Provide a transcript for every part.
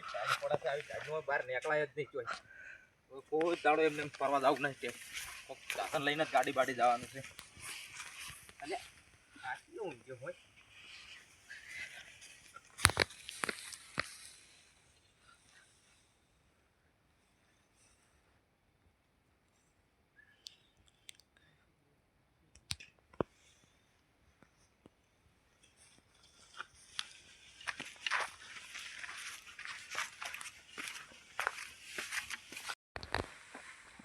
આવી ટાઈટમાં બહાર નીકળાય જ નહીં ચોય. કોઈ દાડો એમને એમ ફરવા જાવું નહીં કોક સાધન લઈને જ ગાડી બાડી જવાનું છે અલ્યા, આટલું ઊંઘ્યો હોય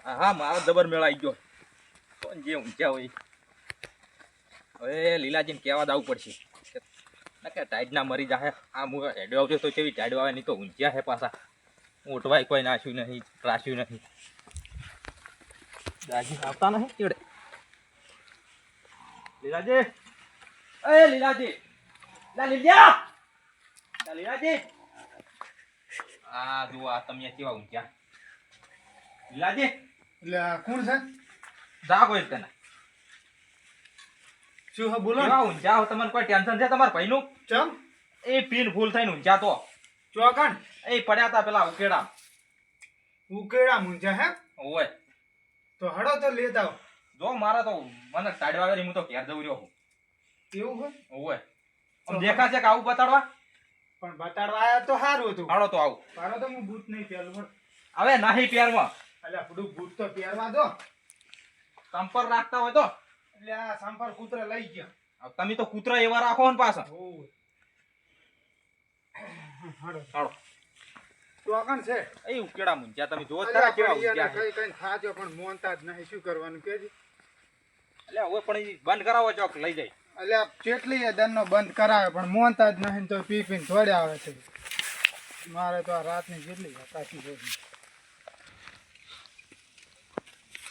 હા મારો જબર આવી ગયો. કોણ જે ઊંચા હોય. હવે લીલાજીને કહેવા દાવું પડશે કે ના કે ટાઈટ ના મરી જાહે. આ હું હેડો આવજો તો કેવી ટાઈડ આવે નહીં તો ઊંચ્યા હે પાછા. ઉઠવાય કોઈ નાખ્યું નહીં, ત્રાસ્યું નહીં. દાજી આવતા નહીં ચીડે લીલાજી. એ લીલાજી. લા લીલિયા. લા લીલાજી. આ જુઓ, આ તમે કેવા ઊંચ્યા લીલાજી. એટલે આ કોણ છે? જાગો એક તને શું હા બોલો ને. હું ઊંચા હો તમને કોઈ ટેન્શન છે? તમારા ભાઈનું? ચમ? એ પીન ફૂલ થઈને ઊંચા તો. ચોકણ એ પડ્યા હતા પેલા ઉકેડા ઉકેડા મૂંઝા હે? ઓય. તો હડો તો લેતા જો મારા તો મને સાડી વાગે હું તો ઘેર જઉં રહ્યો એવું હોય ઓય. આમ દેખાશે કે આવું બતાડવા? પણ બતાડવા આવ્યા તો સારું હતું. હાડો તો આવું. મારો તો હું બૂટ નહીં પહેલું હવે નાહી પહેરવા. એટલે આપણું બૂટ તો પહેરવા દો. સંપર રાખતા હોય તો. એટલે આ સંપર કૂતરા લઈ ગયા. તમે તો કૂતરા એવા રાખો ને પાછા. હાડો ચોકણ છે. એ ઉકેડા મૂંઝ્યા તમે જોવો જ કેવા પણ યાર ઊંચા છે. કઈ કઈ થાજો પણ મોનતા જ નહીં. શું કરવાનું કેજી? એટલે હવે પણ બંધ કરાવો ચોક લઈ જાય. અલ્યા કેટલી દનનો બંધ કરાવે પણ મોનતા જ નહીં તો પી પીને થોડે આવે છે. મારે તો આ રાતની કેટલી હતાશી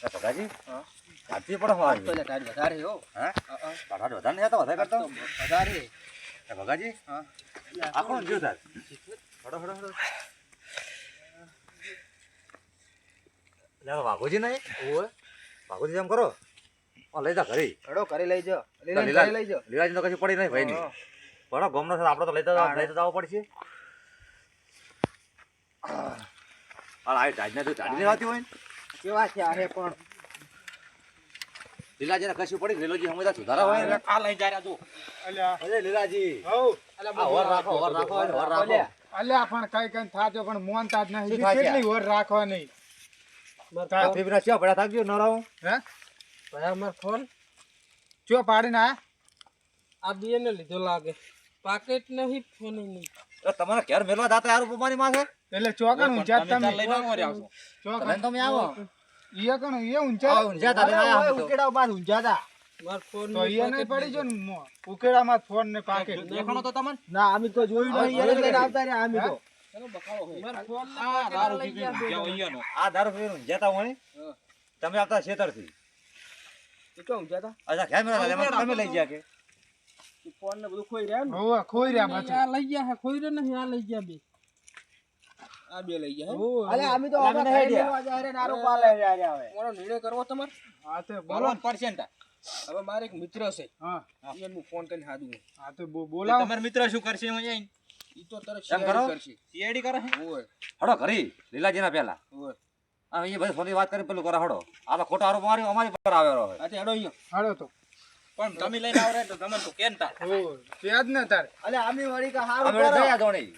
ભગાજી કાઢવી પડે મારી વધારે હો. હા? કાઢવા વધારે નહીં હતા વધારે કરતો? વધારે. એ ભગાજી? હા. આખો જો તાર? હડો હડો હડો. લે વાઘોજી નહીં? ઓ વાઘોજી એમ કરો. ઓ લઈ જા ઘરે. હડો કરી લઈ જો. લીલા- લઈ જો. લીલાજી તો કશું પડી નહીં ભાઈ ની બરો ગમનો છે આપણે તો લઈ જતા લઈ જતા પડશે. આ આ ટાઈડ ને તું ટાઈડની વાતી હોય ને. કેવા છે આરે પણ? લીલાજી ને કશું પડી લીલોજી હમણાં સુધારા હોય ને. આ લઈ જાય જો અલ્યા. અરે લીલાજી. હઉ. આ હોર રાખો હોર રાખો હોર રાખો. અલ્યા. પણ કઈ કઈ થાજો પણ મોનતા જ નહીં? કેટલી હોર રાખવાની? હાથી બિના છો પડ્યા થાકજો નરાવ હે? ભાઈ અમાર ફોન. ચો પાડીને આ આ બે ને લીધો લાગે. પાકેટ નહીં ફોન નહીં. તમારે ઘેર મેલવા દાતા યાર ઉપમાની માથે? એટલે ચોકણ ઊંચા તમે લઈને આવો રે આવશો ચોકણ તમે આવો. ઈએ કણ ઈએ ઊંચા ઊંચા તારે આયા ઉકેડા બાદ ઊંચા તા. માર ફોન તો ઈએ નહીં પડી જો ને ઉકેડા ઉકેડામાં ફોન ને પાકે દેખણો તો તમને? ના આમી તો જોયું નહીં હવે એને લઈને આવતા રે આમી તો. તમે આવતા છેતરથી અચ્છા ઘેર મેળવા તમે લઈ ગયા કે? ફોન ને બધું ખોઈ રહ્યા ને? હોવે ખોઈ રહ્યા પાછું. આ લઈ ગયા ખોઈ રહ્યો નહીં આ લઈ ગયા બે. આ બે લઈ ગયા અલે હોવે. તો અમે અમે નહીં ખાઈ રહ્યા. લેવા જાય રે નારો પાલે રહ્યા મારો નિર્ણય કરવો તમારે? હા તો બોલો બોલવાનું પડશે ને તાર. હવે મારે એક મિત્ર છે. હા. એને હું ફોન કરીને હાદું હા તો બો- બોલાવો. તમારા મિત્ર શું કરશે? ઈ તો તરત કરે. ઓય હડો ઘરી લીલાજી ના પેલા ઓય આ એ બધી ફોની વાત કરી પેલું કરો હડો. આ ખોટો આરોપ માર્યો અમારી પર આવેલો હવે. અહીંયા. હાલો તો. પણ તમે લઈને આવો તો તમને તો તાર? હોવે ત્યાં જ ને તારે. અલે આમી વળી કે અમે હારું કરો. થયા જોણી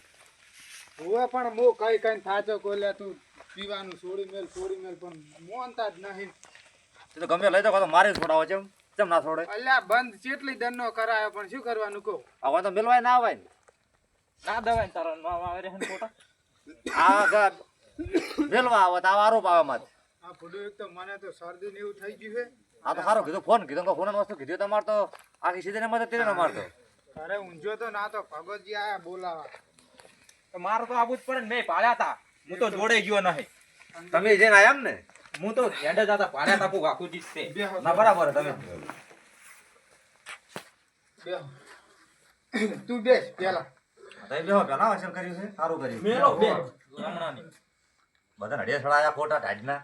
હોવે પણ મો કઈ કઈ થાચો કોલે તું. પીવાનું છોડી મેલ છોડી મેલ પણ મોનતા જ નહીં. તો ગમે લઈ તો મારે છોડાવો છે કેમ ના છોડે? અલ્યા બંધ કેટલી દનનો કરાયો પણ શું કરવાનું કહો? હવે તો મેલવાય ના આવે ને. ના દવાય ને તારા નામ આવે રે ફોટા. આ ગ- મેલવા આવે તો આરોપ આવે માથે આ ફૂડું એક તો મને તો શરદી ને એવું થઈ ગયું છે. આ તો સારું કીધું ફોન કીધો. ફોન વસ્તુ કીધું તમાર તો આખી સીધે મદદ તેને મારતો. અરે ઊંઝો તો ના તો ભગતજી આયા બોલાવા. મારો તો આવું જ પડે ને મેં પાડ્યા તા. હું તો જોડે ગયો નહીં. તમે જઈને આયા ને? હું તો હેડે જતા આખું. ના બરાબર તમે. તું બેસ પેલા. તમે બેહો પેલા કર્યું છે? સારું કર્યું. બે હમણાંની. બધા નડિયા છોડાયા ખોટા ઢાઢના.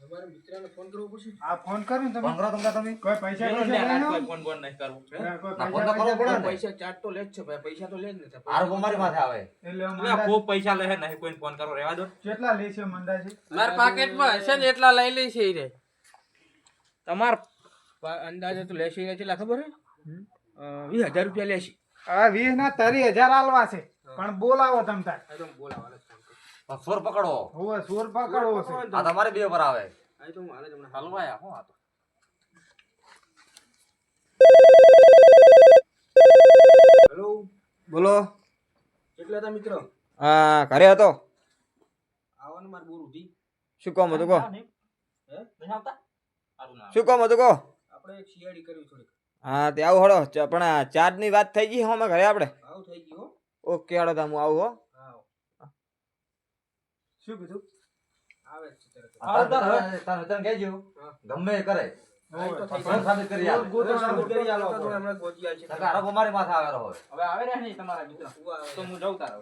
અમારા મિત્રને ફોન કરવો પડશે? આ ફોન કરો ને તમે? કરો તમને તમે? કોઈ પૈસા પેલો પૈસા ને લઈને કોઈ આવો? ફોન નહીં કરવું હે? હા, કોઈ ના, પૈસા ફોન તો કરવો પડે પૈસા ચાર્જ તો લે જ છે ભાઈ પૈસા તો લે જ ને તાર. અમારી માથે આવે. એટલે એટલે ખૂબ પૈસા લે નહીં કોઈને ફોન કરો રહેવા દો. કેટલા લે છે મંદાજી મારા પાકેટમાં હશે ને એટલા લઈ લે છે રે. તમાર અંદાજે તો લેશે કેટલા ખબર હે? વીસ હજાર રૂપિયા લેશે. આ વીસ ના તરી હજાર આલવા છે. પણ બોલાવો તમ તાર. સોર પકડો. ઓય સુર પકડવો છે. આ તમારે બે પર આવે આ તો હું હાલે જ હમણાં હલવાયા હું આ તો. હેલો? બોલો. કેટલા હતા મિત્રો? હા ઘરે હતો. આવન મારે બોર ઉધી. શું કામ હતું કહો. હે? શું કામ હતું કહો. આપણે એક શિયાળી કરવી થોડીક. હા તે આવું હળો. ચ- પણ આ ચાર્જની વાત થઈ ગઈ અમે ઘરે આપણે. આવું થઈ ગયું હો. ઓકે હળો તમે હું આવું હો હા. શું કીધું? આવે તરત તાર કહેજો. ગમે એ કરે. આવે હવે આવે તમારા મિત્ર? તો હું જાઉં તારો.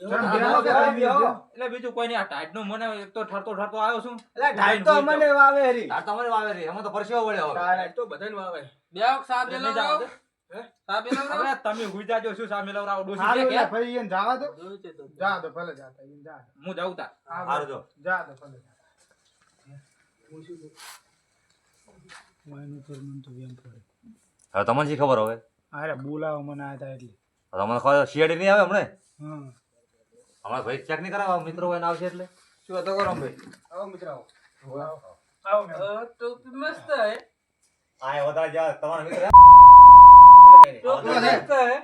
એટલે બીજું કોઈ નહીં. આ ટાઈટનું મને એક તો ઠરતો ઠરતો આવ્યો છું. તો અમને વાવે હરી. તાર તો અમારી વાવે રહી અમે તો પરસેવો વળ્યો હવે. તો બધાને વાવે. બે સાહેબ તમે હુઈ જાજો શું સામે લવરાવો ડોસી કે? ભાઈ એને જાવા દો. જા દો ભલે જાતા એને જા હું જાઉં તા હારું જો. જા દો ભલે જા. મને તો વેમ પડે હવે તમને શી ખબર હવે? અરે બોલાવો મને આયા તા એટલે. તમને ખબર શિયાળી નહીં આવે હમણે? હમ હમણાં ભાઈ ચેક નહીં કરાવવા મિત્રો હોય આવશે એટલે. શું તો કરો ભાઈ? આવો મિત્ર આવો. આવો. અ, ટોપી મસ્ત હે. આય વધારે જા તમારા મિત્ર ટોપી હા. મસ્ત હે.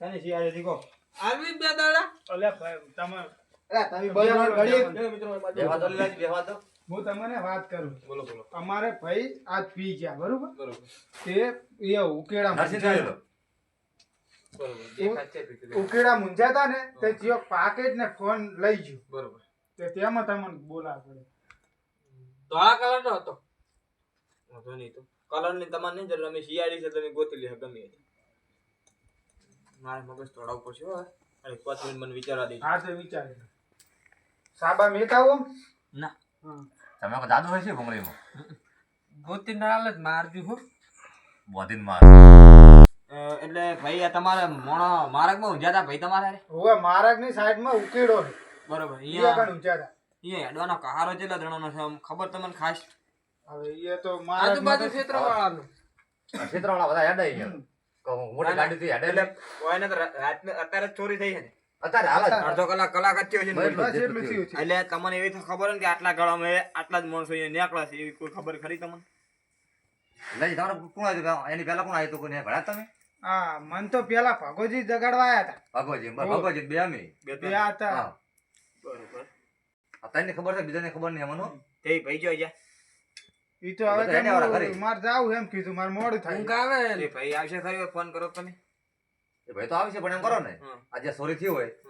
તને શિયાળે દીકો. આવી બે દાડા? અલ્યા ભાઈ, તમે તમે બરાબર ઘડીએ. મિત્રો મારી દો લીલાજી, બેહવા દો. હું તમને વાત કરું બોલો બોલો. અમારે ભાઈ આજ પી ગયા બરોબર? બરોબર. તે એ ઉકેડા. ઉકેડા મુંજાતા ને તે જીઓ પાકેટ ને ફોન લઈ ગયો. બરોબર. તે તેમાં તમને બોલાવ પડે. ધોળા કલર નો હતો. વાંધો નહીં તો. કલરની તમારે નહીં જરૂર અમે શિયાળી છે તમે ગોતી લે ગમે તે. મારે મગજ તોડાવવું પડશે હવે અરે પાંચ મિનિટ મને વિચારવા દેજો. હા તો વિચારે સાબા મેકાવો? ના. તમે કો જાદુ હોય છે ભૂંગળીમાં? ગોતી નાલ જ મારજો હો. બોધીન માર. એટલે ભાઈ આ તમારે મોણો માર્ગમાં ઊંઝા હતા ભાઈ તમારે? હોવે માર્ગની સાઈડમાં ઉકેડો બરોબર અહીંયા કણ ઊંચાતા અહીંયા હેડવાનો કહારો જેટલા જણાનો છે ખબર તમને ખાસ હવે એ તો માર્ગ આજુબાજુ ક્ષેત્ર ક્ષેત્રવાળા બધા હેડે અહીંયા. કહું, મોટી ગાડીથી હેડે એટલે કોઈને તો અત્યારે ચોરી થઈ છે ને. અત્યારે હાલ અડધો કલાક કલાક જ થયો છે ને. બસ, બસ. એટલું થયું. છે એટલે તમને એવી તો ખબર ને કે આટલા ગાળામાં આટલા જ માણસો અહીંયા નીકળ્યા છે એવી કોઈ ખબર ખરી તમને? તમારે કોણ આવ્યું એની પહેલા કોણ આવ્યું હતું? કોઈને ભણ્યા તમે? હા મન તો પેલા ભગોજી જગાડવા આયા હતા. હો. ભગવતજી બે અમે. બે હતા. બરોબર. તને ખબર છે બીજાને ખબર નહીં એમાંનો તે ભાઈ જો જા ઈ તો હવે કેમ મારે જાવું એમ કીધું મારે મોડું ઊંઘ આવે. એ ભાઈ આવશે ખરી ફોન કરો તમે. એ ભાઈ તો આવશે પણ એમ કરો ને. આજે સોરી થયું હોય હમ.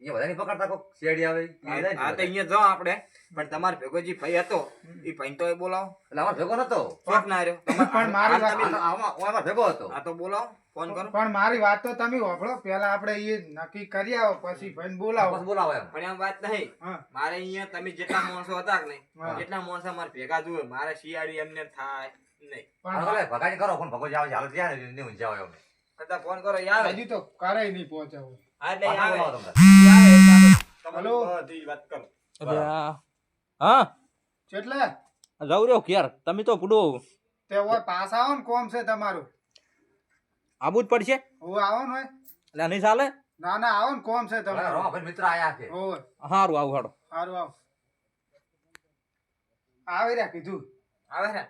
એ બધાની પકડતા કોક શેડી આવે હા તો અહીંયા જાઓ આપણે. પણ તમાર ભેગો જે ભાઈ હતો એ ભાઈ તો એ બોલાવો. એટલે અમાર ભેગો નતો. કોક ના રહ્યો. પણ મારી વાત- આમાં- ભેગો હતો. આ તો બોલાવો ફોન કરો. પણ મારી વાત તો તમે હોભળો પેલા આપણે એ નક્કી કરી આવો પછી ભાઈને બોલાવો. બસ બોલાવો એમ. પણ એમ વાત નહીં. મારે અહીંયા તમે જેટલા માણસો હતા કે નહીં જેટલા એટલા માણસો મારે ભેગા જોવે મારે શિયાળી એમને થાય નહીં. પણ ભલે ભગાઈ કરો પણ ભગો જાવ જાવ હાલ ત્યાં ને નહીં હોય અમે ફોન કરો યાર. હજી તો કરે નહીં પહોંચાવું. આવે આવે રહ્યો ક્યાર તમે તો પૂડો. તે હોય પાસ આવો ને કોમ છે તમારું. આબુ જ પડશે. હું આવો ને એટલે નહીં ચાલે? ના ના આવો ને કોમ છે તમારું. મિત્ર આયા છે. હોય. સારું આવું હાડો સારું આવો. આવી રહ્યા કીધું. આવે રે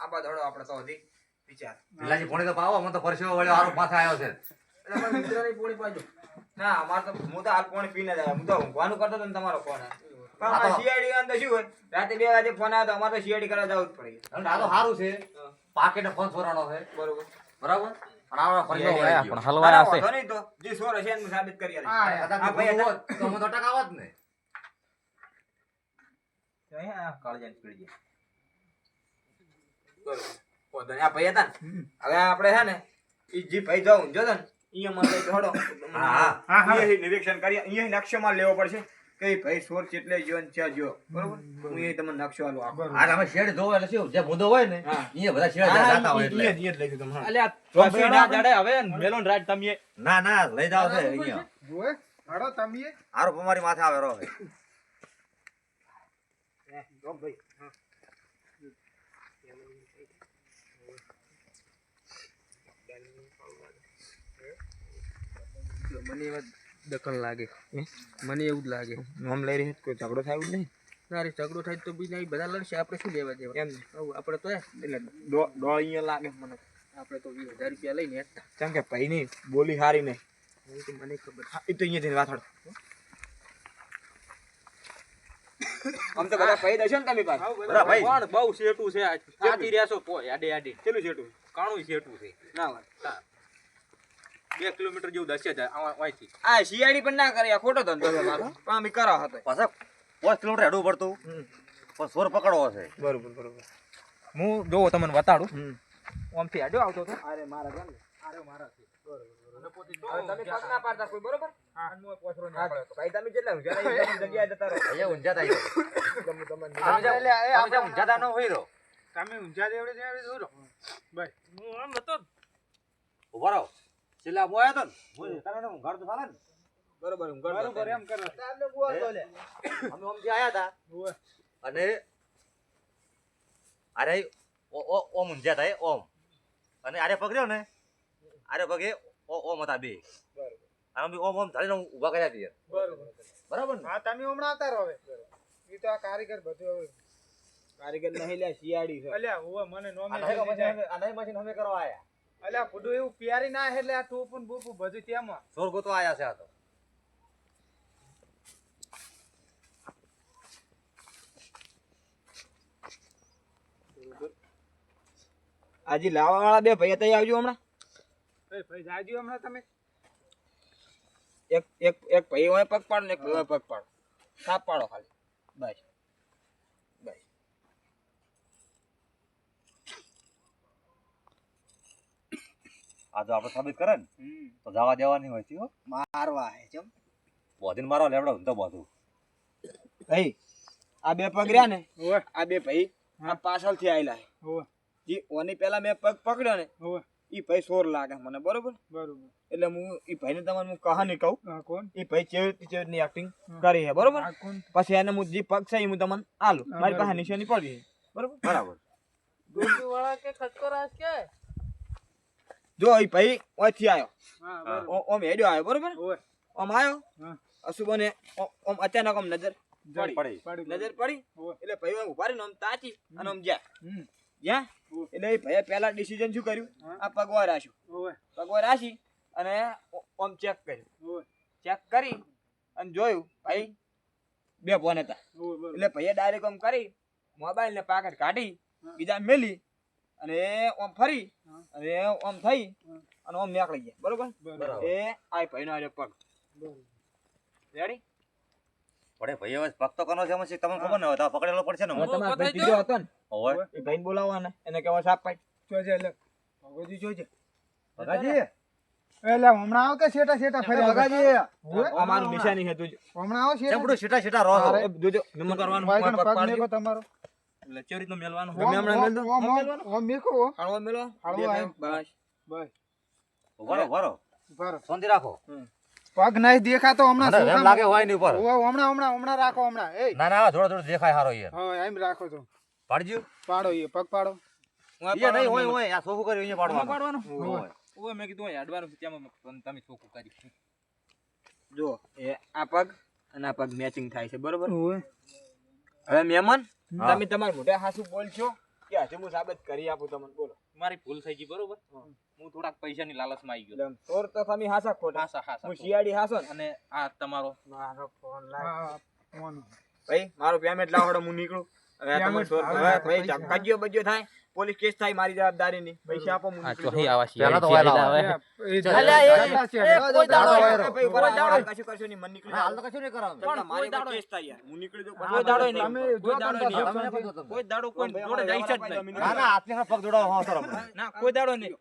આ બાદ આપણે તો હજી વિચાર. લીલાજી પોણી તો પાવો મને તો પરસેવો વળ્યો હારો પાછા આવ્યો છે. એટલે મારા મિત્રની પોણી પાજો ના અમારે તો હું તો હાલ પોણી પીને જ હું તો ઊંઘવાનું કરતો હતો ને તમારો ફોન પણ હા તો- અમારે સીઆઈડી અંદર શું હોય? રાતે બે વાગે ફોન આવ્યો તો અમારે તો સીઆઈડી કરવા જવું જ પડે. આ તો સારું છે. પાકેટ ફોન ચોરાનો છે. બરોબર. બરાબર? અને આ પરસેવો વળાઈ ગયો. પણ હલવાના છે. તો. જે સોર હશે એનું સાબિત કરી. હા. આ ભાઈ તો ટકાવત ને. કાળજાની પીડી. બરોબર. આ ભાઈ હતા ને. હવે આપણે છે ને એ જે ભાઈ જાઉં જો ને અહીંયા. નિરીક્ષણ કરી અહીંયા નકશામાં લેવો પડશે. કઈ ભાઈ સોર કેટલે જો છે જો બરોબર? હું એ તમને નકશો આલો આ તમે શેડ જોવો એટલે શું? જે મુદ્દો હોય ને અહીંયા બધા શેડ જાતા હોય એટલે. ઈ જ લઈ ગયું તમને અલ્યા ચોફી ના જડે હવે મેલોન રાજ તમે ના ના લઈ જાવ છે અહીંયા. જોએ હાડો તમે આરો અમારી માથે આવે રો મને એવા દખલ લાગે. મને એવું જ લાગે. નોમ લઈ રહી કોઈ ઝઘડો થાય એવું નહીં? ના રે ઝઘડો થાય તો બી નહીં બધા લડશે આપણે શું લેવા દેવા? એમ આપણે તો એટલે ડો અહીંયા લાગે મને. આપણે તો વીસ હજાર રૂપિયા લઈને હેઠતા કેમ કે ભાઈ નહીં બોલી હારી નહીં. એ તો મને ખબર એ તો અહીંયા જઈને વાત આમ તો બધા ભાઈ દશો ને તમે પાસે? બરા ભાઈ. પણ બહુ શેટું છે આ સાચી રહેશો પો આડે આડે. કેટલું શેટું કાણું શેટું છે. ના વાત. બે કિલોમીટર જેવું દસે જાય અહીંથી આ શિયાળી પણ ના કરે ખોટો ધંધો છે મારો. પણ અમે કરા હતો પાછા પાંચ કિલોમીટર હેડવું પડતું. પણ સોર પકડવો છે. બરોબર બરોબર. હું જોવો તમને બતાડું. ઓમથી હેડો આવતો હતો. અરે મારા ગણ અરે મારા પગ ના હોય રહો. તમે ઊંઝા જેવડે દોરો હું આમ હતો. ઊભા રહો. છેલ્લા હું આવ્યો તો ને? તને ઊંઘાડ તો ચાલે ને? બરોબર ગણ બરોબર એમ કરો. અમે ઓમથી આયા હતા અને અરે ઓ- ઓ- ઓમ ઊંઝા થાય ઓમ. અને આરે પકડ્યો ને આરે પગે ઓ- ઓમ હતા બે. બરોબર. અમે ઓમ ઓમ ધારીને ઊભા કર્યા છીએ બરાબર. ને? હા તમે હમણાં આવતા રહો હવે. ઈ તો આ કારીગર બધું હવે. કારીગર નહીં લ્યા શિયાળી છે. અલ્યા હું મને નોમે આ નહીં મશીન અમે- આ નહીં મશીન અમે કરવા આયા. અલ્યા ફૂડું એવું પ્યારી ના એટલે આ ટોપું બૂપું બધું તેમાં સોર ગોતો આયા છે આ તો. આજે લાવા વાળા બે ભાઈ તઈ આવજો હમણાં. ભાઈ ભાઈ જાજો હમણાં તમે. એક એક એક ભાઈ હોય પગ પાડો ને એક ભાઈ પગ પાડો સાપ પાડો ખાલી. બસ આ જો આપણે સાબિત કરે ને તો જવા દેવાની હોય છે હો. મારવા હે. ચમ બોધીને મારવા લેવડો તો બોધું. ભાઈ આ બે પગ રહ્યા ને? આ બે ભાઈ આ પાછળથી આયેલા હે જે ઓની પહેલા મેં પગ પકડ્યો ને ઈ ભાઈ સોર લાગે મને બરોબર? બરોબર. એટલે હું ઈ ભાઈને તમારે હું કહાની કહું. હા કોણ? ઈ ભાઈ ચેવી ની એક્ટિંગ કરી હે બરોબર પછી એને હું જે પગ છે એ હું તમને આલું. મારી પાસે. નિશાની પડી બરોબર? બરાબર. ડોશીવાળા કે ખચકોરાશ કે? જો એ ભાઈ ઓથી આવ્યો ઓમ હેડ્યો આવ્યો બરોબર? ઓમ આવ્યો હા. અશુભને ઓ- ઓમ અચાનક ઓમ નજર પડી. નજર પડી? એટલે ભાઈ ઓમ ઊભા રહીને ઓમ તાચી અને ઓમ જ્યાં હમ. જ્યાં એટલે એ ભાઈએ પહેલા ડિસિઝન શું કર્યું? આ પગવા રાખ્યું. પગવા રાખી અને ઓમ ચેક કર્યું. ચેક કરી અને જોયું ભાઈ બે ફોન હતા. એટલે ભાઈએ ડાયરેક્ટ ઓમ કરી મોબાઈલ ને પાકટ કાઢી. બીજા મેલી અને ઓમ ફરી અને ઓમ થઈ અને ઓમ નીકળી ગયા. બરોબર? બરોબર. એ આ ભાઈનો આજો પગ. રેડી પડે ભાઈ હવે પગ તો કરવાનો છે મને તમને ખબર ન હોય તો પકડેલો પડશે ને હું? તમારો ભાઈ બતાવી હતો ને. હોય એ ભાઈને બોલાવવાના. એને કહેવા સાપ પાઈ જોજે એટલે ભગવજી જોજે. ભગાજી? એટલે હમણાં આવો કે શેટા શેટા ફરી ભગાજી? અમારું નિશાની હતું હમણાં આવો શેટા જોજો નમન કરવાનું પગ પગ પાડજો તમારો. એટલે કેવી રીતનું મેલવાનું? ગમે હમણાં મેલ દો. ઓમ ઓમ ઓમ મેલવાનો. ઓમ મેકો હળવો મેલો. હળવો બે આવ્યો. બસ. બસ. રહો, ઊભા રહો. રાખો. પગ નહીં દેખાતો હમણાં એમ લાગે હોય નહીં ઉપર. ઓ હમણાં હમણાં હમણાં રાખો હમણાં. એ. ના ના થોડો થોડો દેખાય હારો યાર. હા એમ રાખો તો. પાડજો. પાડો એ પગ પાડો. ઈ નહીં હોય હોય. આ સોફું કર્યું અહીંયા પાડવાનું. પાડવાનું? હોય. ઓય મેં કીધું અહીંયા અડવાનું છે, તેમાં તમે ચોખ્ખું કરી. જો એ આ પગ અને આ પગ મેચિંગ થાય છે બરોબર? હવે મહેમાન. તમે તમારા મોઢે હાસુ બોલશો? કે હજુ હું સાબિત કરી આપું તમને બોલો. મારી ભૂલ થઈ ગઈ બરોબર? હું. થોડાક પૈસાની લાલચમાં આવી ગયો. તોર તો તમે હાસા ખોટ. હાસા હાસા હું શિયાળી હાસો ને. અને આ તમારો મારો ફોન લાવ ફોન ભાઈ મારો પેમેન્ટ લાવડો હું નીકળું. હવે બજ્યો થાય પોલીસ કેસ થાય મારી જવાબદારી નહીં પૈસા આપો આ ચોહી. આવા તો. એ એ- છે, એ દાડો બરાબર, કશું કરશો નહીં, મને નીકળી હાલ તો કશું નહીં કરાવવાનું. તમને મારી દાડો કેસ થાય યાર. હું નીકળી જાઉં, કોઈ દાડો નહીં. કોઈ દાડો નહીં. કોઈ દાડો કોઈ જોડે અમારે જ નહીં. ના ના હાથ પગ જોડાવો હા સર ના કોઈ દાડો નહીં.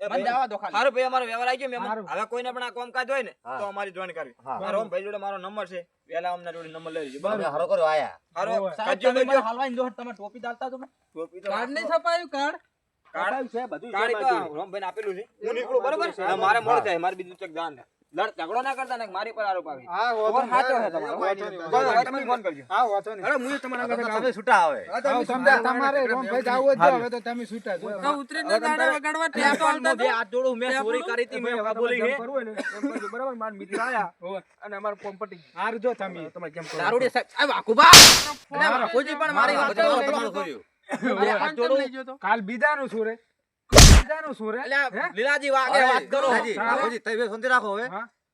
મને જવા દો ખાલી. સારું ભાઈ અમારો વ્યવહાર આવી ગયો મહેમાન. હવે કોઈને પણ આ કામકાજ હોય ને તો અમારી જોઈન કરવી મારો ભાઈ જોડે મારો નંબર છે. વેલા અમને જોડે નંબર લઈ લેજો. હારો આયા. હારો કાજુ તમે મને બજો. હાલવાની દો, તમે ટોપી ચાલતા તો ટોપી તો કાર્ડ નહીં છપાયું કાર્ડ? કાઢાયું છે, બધું છે તો જોડે. રોમભાઈને આપેલું છે. હું નીકળું બરોબર? મારે મોડું થાય મારે બીજું ચેક જાણ. લડ ઝઘડો ના કરતા ને મારી પર આરોપ આવી હા ઓર વાંધો સાચો તમારો. વાંધો નહીં, કોઈ વાંધો હોય નહીં. તમે ફોન કરજો હા વાંધો નહીં. અરે, હું તમારા હવે આગળ છૂટા આવે હવે સમજા તમારે રોમભાઈ જાવું જ જો, હવે તો તમે છૂટા છો. તો ઉતરીને ગાડા વગાડવા ટેપ આલતા તો. હાથ જોડું, મેં ચોરી કરી હતી, મેં બોલી તમારે છે. જેમ કરવું હોય ને, એમ કરજો, બરાબર? મારા મિત્ર આયા, અને અમારું કોમ પતી જો તમે. તમારે જેમ કરવું. દારૂડિયા સાહેબ, આ વાકુબા! અરે, વાકુજી પણ મારી વાત કરો. તમારું કર્યું હાથ જોડું. લઈ ગયો તો. કાલ બીજાનું શું રે બીજાનું શું રે અલ્યા, લીલાજી વાગે વાત કરો હાજી, હાજી, તમે બે સંધી રાખો હવે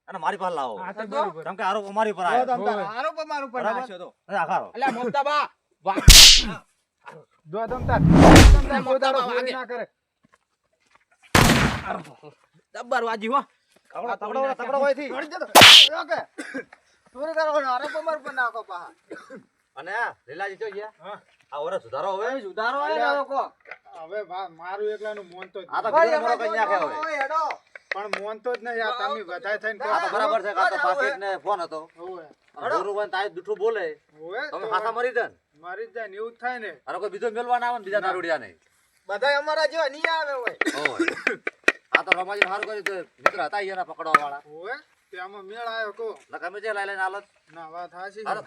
અને મારી પાસે લાવો હા તો બરોબર કેમ કે આરોપ અમારી પર તો આવ્યો આરોપ અમારું પર? નાખ્યો તો. આખારો એટલે મોતાબા. જો દમતા દાડો મોટા ચોરી ના કરે દબર વાજી હો. તકડો હોયથી ઓકે ચોરી કરો આરોપ અમાર પર નાખો પાહા. અને આ લીલાજી જો ગયા હા. આ ઓરે સુધારો હવે સુધારો આવે ને હવે મારું એકલાનું મોન તો આ તો નહીં. બીજો મોરો કઈ નાખે હવે ઓય, હેડો. પણ મોનતો જ નહીં આ તમે વધારે થઈને આ તો બરાબર છે કાં તો પાકીટ ને ફોન હતો. ઓય. ગુરુભાઈ તાય દુઠું બોલે. હોવે, તમે તો મરી જન. મરી જાય ને એવું જ થાય ને. અરે કોઈ બીજો મેલવા ના આવે ને બીજા દારૂડિયા નહીં બધાય અમારા જેવા નહીં આવે ઓય. ઓય. આ તો રમાજી હાર કરી તો મિત્ર હતા એના પકડવા વાળા ઓય તે આમાં મેળ આવ્યો કો ગમે જે લઈ લઈને હાલત ના વાત હાલો.